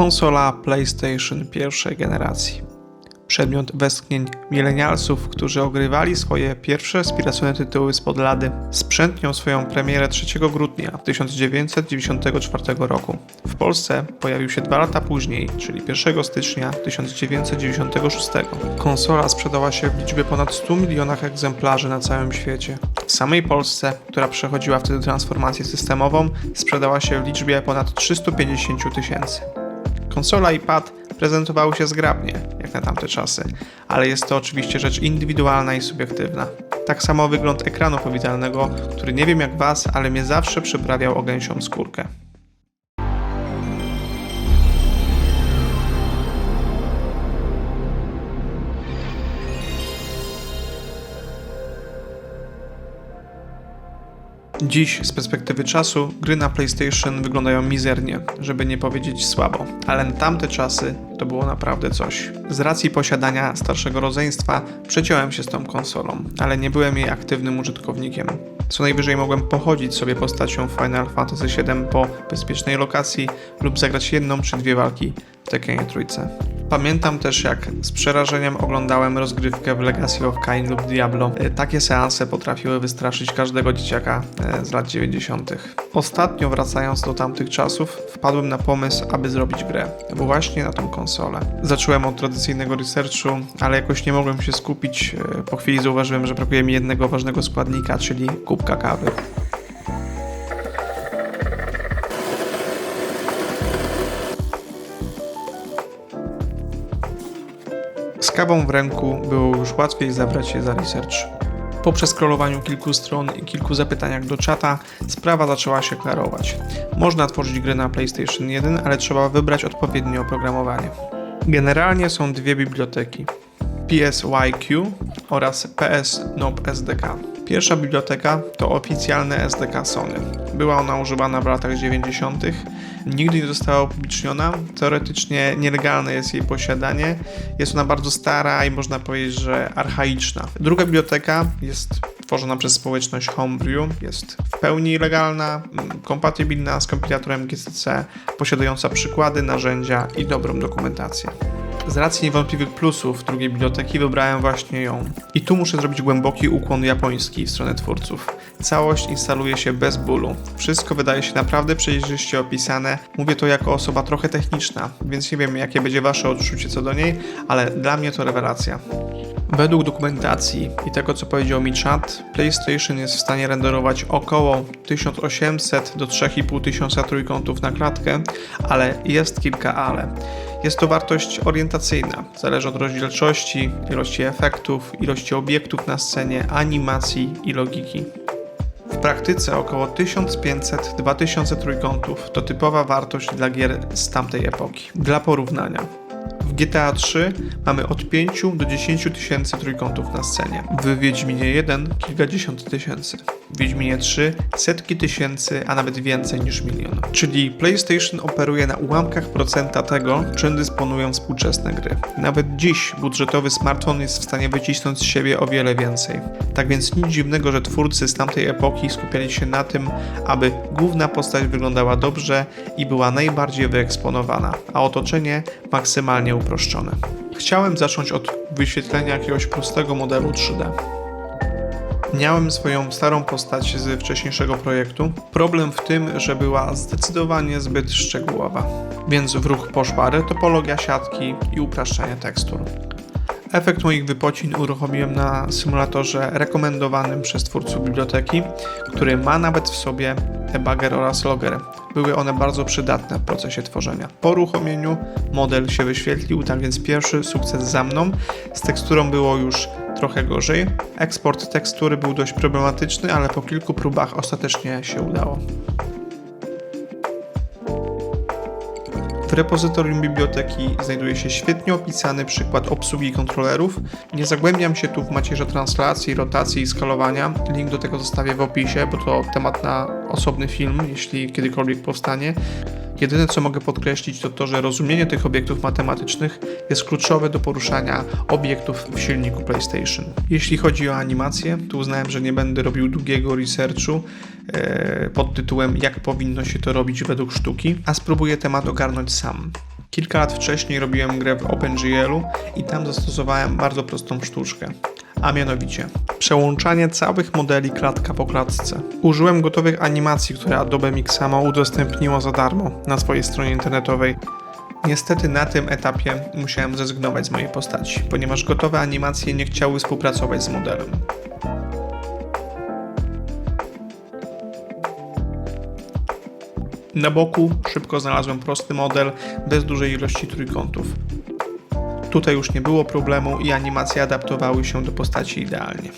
Konsola PlayStation pierwszej generacji. Przedmiot westchnień milenialsów, którzy ogrywali swoje pierwsze spiracyjne tytuły spod lady. Sprzęt miał swoją premierę 3 grudnia 1994 roku. W Polsce pojawił się dwa lata później, czyli 1 stycznia 1996. Konsola sprzedała się w liczbie ponad 100 milionach egzemplarzy na całym świecie. W samej Polsce, która przechodziła wtedy transformację systemową, sprzedała się w liczbie ponad 350 tysięcy. Konsola i pad prezentowały się zgrabnie, jak na tamte czasy, ale jest to oczywiście rzecz indywidualna i subiektywna. Tak samo wygląd ekranu powitalnego, który nie wiem jak was, ale mnie zawsze przyprawiał o gęsią skórkę. Dziś, z perspektywy czasu, gry na PlayStation wyglądają mizernie, żeby nie powiedzieć słabo, ale na tamte czasy to było naprawdę coś. Z racji posiadania starszego rodzeństwa przeciąłem się z tą konsolą, ale nie byłem jej aktywnym użytkownikiem. Co najwyżej mogłem pochodzić sobie postacią Final Fantasy VII po bezpiecznej lokacji lub zagrać jedną czy dwie walki w Tekkenie trójce. Pamiętam też jak z przerażeniem oglądałem rozgrywkę w Legacy of Kain lub Diablo. E, Takie seanse potrafiły wystraszyć każdego dzieciaka e, z lat 90. Ostatnio wracając do tamtych czasów, wpadłem na pomysł, aby zrobić grę właśnie na tą konsolę. Zacząłem od tradycyjnego researchu, ale jakoś nie mogłem się skupić. E, Po chwili zauważyłem, że brakuje mi jednego ważnego składnika, czyli kubka kawy. Z kawą w ręku było już łatwiej zabrać się za research. Po przeskrolowaniu kilku stron i kilku zapytaniach do czata, sprawa zaczęła się klarować. Można tworzyć gry na PlayStation 1, ale trzeba wybrać odpowiednie oprogramowanie. Generalnie są dwie biblioteki. PSYQ oraz PS Nob SDK. Pierwsza biblioteka to oficjalne SDK Sony. Była ona używana w latach 90. Nigdy nie została upubliczniona. Teoretycznie nielegalne jest jej posiadanie. Jest ona bardzo stara i można powiedzieć, że archaiczna. Druga biblioteka jest tworzona przez społeczność Homebrew. Jest w pełni legalna, mm, kompatybilna z kompilatorem GCC, posiadająca przykłady, narzędzia i dobrą dokumentację. Z racji niewątpliwych plusów drugiej biblioteki wybrałem właśnie ją. I tu muszę zrobić głęboki ukłon japoński w stronę twórców. Całość instaluje się bez bólu. Wszystko wydaje się naprawdę przejrzyście opisane. Mówię to jako osoba trochę techniczna, więc nie wiem jakie będzie wasze odczucie co do niej, ale dla mnie to rewelacja. Według dokumentacji i tego co powiedział mi czat, PlayStation jest w stanie renderować około 1800 do 3500 trójkątów na klatkę, ale jest kilka ale. Jest to wartość orientacyjna, zależy od rozdzielczości, ilości efektów, ilości obiektów na scenie, animacji i logiki. W praktyce około 1500-2000 trójkątów to typowa wartość dla gier z tamtej epoki. Dla porównania, w GTA 3 mamy od 5 do 10 tysięcy trójkątów na scenie. W Wiedźminie 1 kilkadziesiąt tysięcy. W Wiedźminie 3 setki tysięcy, a nawet więcej niż milion. Czyli PlayStation operuje na ułamkach procenta tego, czym dysponują współczesne gry. Nawet dziś budżetowy smartfon jest w stanie wycisnąć z siebie o wiele więcej. Tak więc nic dziwnego, że twórcy z tamtej epoki skupiali się na tym, aby główna postać wyglądała dobrze i była najbardziej wyeksponowana, a otoczenie maksymalnie uproszczone. Chciałem zacząć od wyświetlenia jakiegoś prostego modelu 3D. Miałem swoją starą postać z wcześniejszego projektu. Problem w tym, że była zdecydowanie zbyt szczegółowa. Więc w ruch poszła retopologia siatki i upraszczanie tekstur. Efekt moich wypocin uruchomiłem na symulatorze rekomendowanym przez twórców biblioteki, który ma nawet w sobie debugger oraz logger. Były one bardzo przydatne w procesie tworzenia. Po uruchomieniu model się wyświetlił, tak więc pierwszy sukces za mną. Z teksturą było już trochę gorzej. Eksport tekstury był dość problematyczny, ale po kilku próbach ostatecznie się udało. W repozytorium biblioteki znajduje się świetnie opisany przykład obsługi kontrolerów. Nie zagłębiam się tu w macierze translacji, rotacji i skalowania. Link do tego zostawię w opisie, bo to temat na osobny film, jeśli kiedykolwiek powstanie. Jedyne co mogę podkreślić to to, że rozumienie tych obiektów matematycznych jest kluczowe do poruszania obiektów w silniku PlayStation. Jeśli chodzi o animację, to uznałem, że nie będę robił długiego researchu e, pod tytułem jak powinno się to robić według sztuki, a spróbuję temat ogarnąć sam. Kilka lat wcześniej robiłem grę w OpenGL-u i tam zastosowałem bardzo prostą sztuczkę. A mianowicie przełączanie całych modeli klatka po klatce. Użyłem gotowych animacji, które Adobe Mixamo udostępniło za darmo na swojej stronie internetowej. Niestety na tym etapie musiałem zrezygnować z mojej postaci, ponieważ gotowe animacje nie chciały współpracować z modelem. Na boku szybko znalazłem prosty model bez dużej ilości trójkątów. Tutaj już nie było problemu i animacje adaptowały się do postaci idealnie.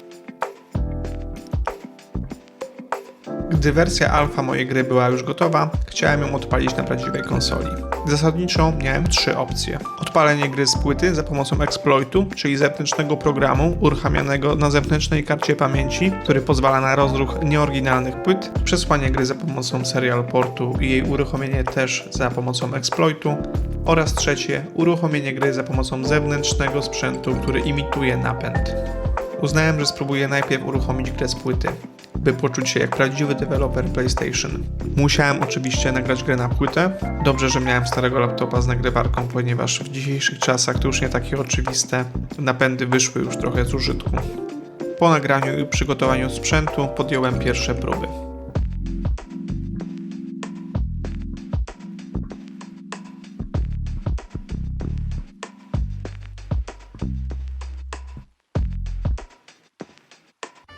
Gdy wersja alfa mojej gry była już gotowa, chciałem ją odpalić na prawdziwej konsoli. Zasadniczo miałem trzy opcje. Odpalenie gry z płyty za pomocą exploitu, czyli zewnętrznego programu uruchamianego na zewnętrznej karcie pamięci, który pozwala na rozruch nieoryginalnych płyt, przesłanie gry za pomocą serial portu i jej uruchomienie też za pomocą exploitu, oraz trzecie, uruchomienie gry za pomocą zewnętrznego sprzętu, który imituje napęd. Uznałem, że spróbuję najpierw uruchomić grę z płyty, by poczuć się jak prawdziwy deweloper PlayStation. Musiałem oczywiście nagrać grę na płytę. Dobrze, że miałem starego laptopa z nagrywarką, ponieważ w dzisiejszych czasach to już nie takie oczywiste. Napędy wyszły już trochę z użytku. Po nagraniu i przygotowaniu sprzętu podjąłem pierwsze próby.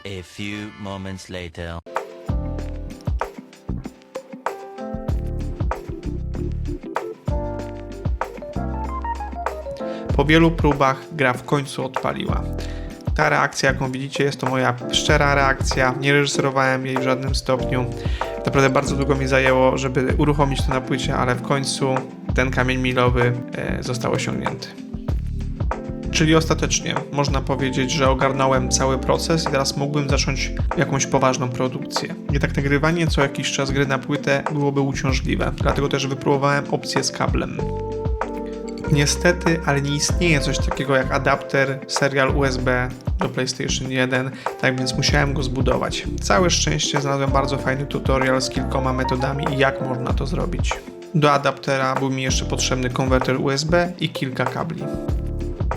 A few moments later. Po wielu próbach gra w końcu odpaliła. Ta reakcja, jaką widzicie, jest to moja szczera reakcja. Nie reżyserowałem jej w żadnym stopniu. Naprawdę bardzo długo mi zajęło, żeby uruchomić to na płycie, ale w końcu ten kamień milowy e, został osiągnięty. Czyli ostatecznie można powiedzieć, że ogarnąłem cały proces i teraz mógłbym zacząć jakąś poważną produkcję. Jednak nagrywanie co jakiś czas gry na płytę byłoby uciążliwe, dlatego też wypróbowałem opcję z kablem. Niestety, ale nie istnieje coś takiego jak adapter serial USB do PlayStation 1, tak więc musiałem go zbudować. Całe szczęście znalazłem bardzo fajny tutorial z kilkoma metodami i jak można to zrobić. Do adaptera był mi jeszcze potrzebny konwerter USB i kilka kabli.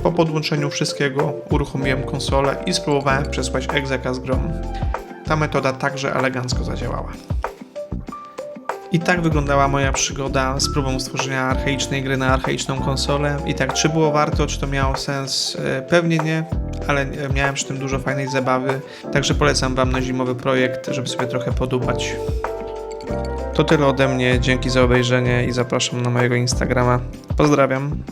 Po podłączeniu wszystkiego uruchomiłem konsolę i spróbowałem przesłać egzeka z grą. Ta metoda także elegancko zadziałała. I tak wyglądała moja przygoda z próbą stworzenia archaicznej gry na archaiczną konsolę. I tak, czy było warto, czy to miało sens? E, Pewnie nie, ale miałem przy tym dużo fajnej zabawy. Także polecam Wam na zimowy projekt, żeby sobie trochę podubać. To tyle ode mnie. Dzięki za obejrzenie i zapraszam na mojego Instagrama. Pozdrawiam.